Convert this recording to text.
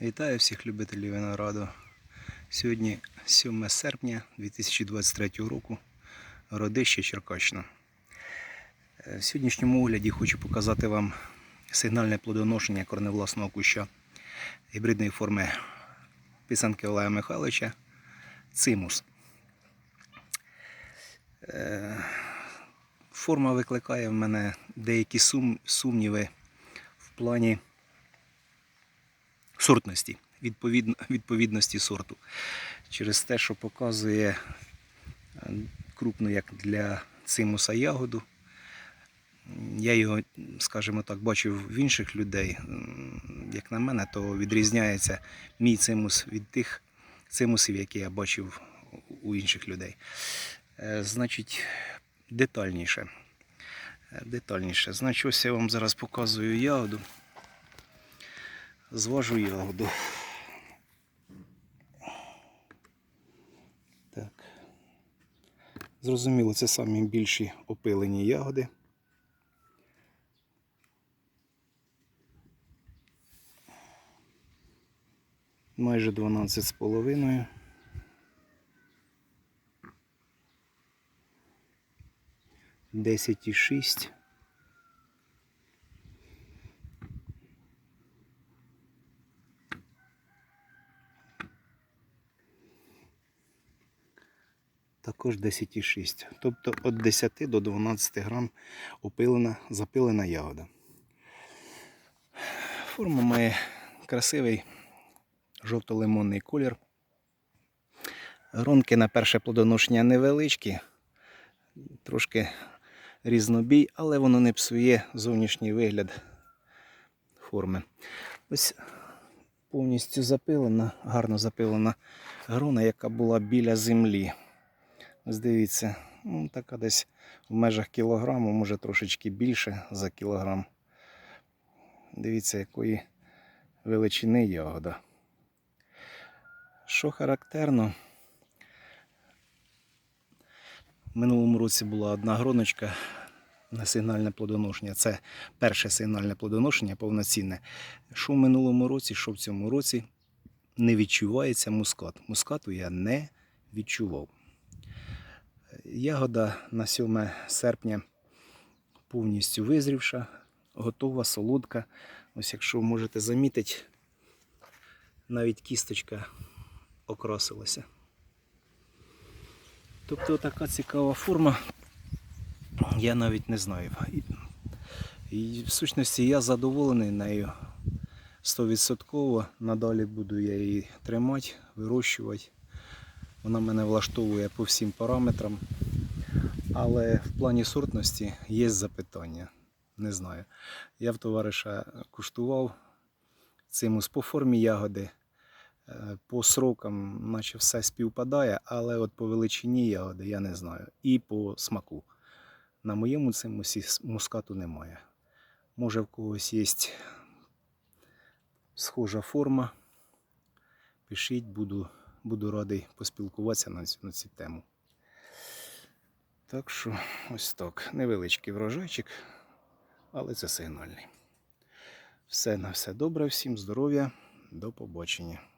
Вітаю всіх любителів винограду. Сьогодні 7 серпня 2023 року, родище Черкащина. Е, В сьогоднішньому огляді хочу показати вам сигнальне плодоношення корневласного куща гібридної форми писанки Олега Михайловича Цимус. Е, Форма викликає в мене деякі сум- сумніви в плані сортності, відповідно, відповідності сорту. Через те, що показує е, крупну, як для цимуса ягоду. Я його, скажімо так, бачив в інших людей. Як на мене, то відрізняється мій цимус від тих цимусів, які я бачив у інших людей. Е, Значить, детальніше. Е, Детальніше. Значить, ось я вам зараз показую ягоду. Зважу ягоду. Так. Зрозуміло, це самі більші опилені ягоди. Майже 12 з половиною. Десять і шість. Також 10,6. Тобто від 10 до 12 грам опилена, запилена ягода. Форма має красивий жовто-лимонний колір. Гронки на перше плодоношення невеличкі, трошки різнобій, але воно не псує зовнішній вигляд форми. Ось повністю запилена, гарно запилена грона, яка була біля землі. Ось дивіться, ну, така десь в межах кілограму, може трошечки більше за кілограм. Дивіться, якої величини ягода. Що характерно, в минулому році була одна гроночка на сигнальне плодоношення. Це перше сигнальне плодоношення повноцінне. Що в минулому році, що в цьому році не відчувається мускат. Мускату я не відчував. Ягода на 7 серпня повністю визрівша, готова, солодка. Ось якщо можете замітити, навіть кісточка окрасилася. Тобто така цікава форма, я навіть не знаю. І в сущності я задоволений нею 100%. Надалі буду я її тримати, вирощувати. Вона мене влаштовує по всім параметрам. Але в плані сортності є запитання. Не знаю. Я в товариша куштував цимус по формі ягоди, е, по срокам, наче все співпадає, але от по величині ягоди я не знаю. І по смаку. На моєму цимусі мускату немає. Може в когось є схожа форма. Пишіть, буду, буду радий поспілкуватися на цю, на цю тему. Так що ось так. Невеличкий врожайчик, але це сигнальний. Все на все добре, всім здоров'я, до побачення.